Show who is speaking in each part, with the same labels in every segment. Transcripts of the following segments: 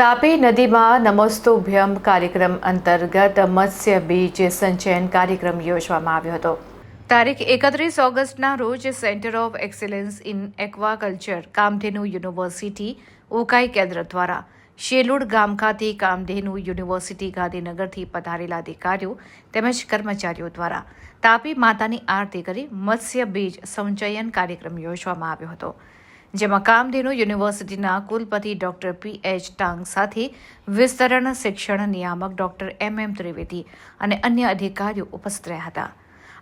Speaker 1: તાપી નદીમાં નમસ્તોભ્યમ કાર્યક્રમ અંતર્ગત મત્સ્ય બીજ સંચયન કાર્યક્રમ યોજવામાં આવ્યો હતો. તારીખ એકત્રીસ ઓગસ્ટના રોજ centre of excellence in aquaculture Kamdhenu university Ukai કેન્દ્ર દ્વારા શેલુડ ગામ ખાતે કામધેનુ યુનિવર્સિટી ગાંધીનગરથી પધારેલા અધિકારીઓ તેમજ કર્મચારીઓ દ્વારા તાપી માતાની આરતી કરી મત્સ્ય બીજ સંચયન કાર્યક્રમ યોજવામાં આવ્યો હતો. જેમાં કામધેનુ યુનિવર્સિટીના કુલપતિ ડોક્ટર પી એચ ટાંગ સાથે વિસ્તરણ શિક્ષણ નિયામક ડોક્ટર એમ એમ ત્રિવેદી અને અન્ય અધિકારીઓ ઉપસ્થિત રહ્યા હતા.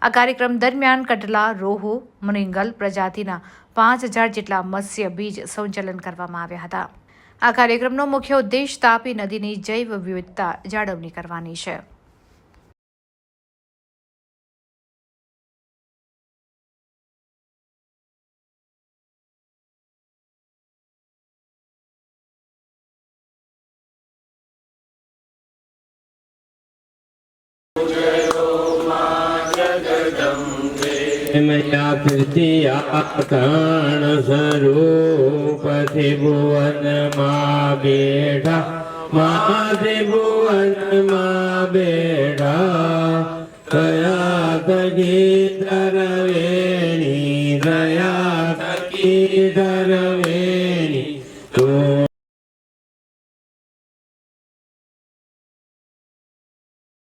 Speaker 1: આ કાર્યક્રમ દરમિયાન કટલા, રોહુ મુનિંગલ પ્રજાતિના પાંચ હજાર જેટલા મત્સ્ય બીજ સંચાલન કરવામાં આવ્યા હતા. આ કાર્યક્રમનો મુખ્ય ઉદ્દેશ તાપી નદીની જૈવ વિવિધતા જાળવણી કરવાની છે.
Speaker 2: મયા તૃતીયા કણ સ્વરૂપથી ભુવનમાં બેઠા માતે ભુવનમાં બેઠા કયા તકી ધરવેણી દયા તકી ધરવેણી.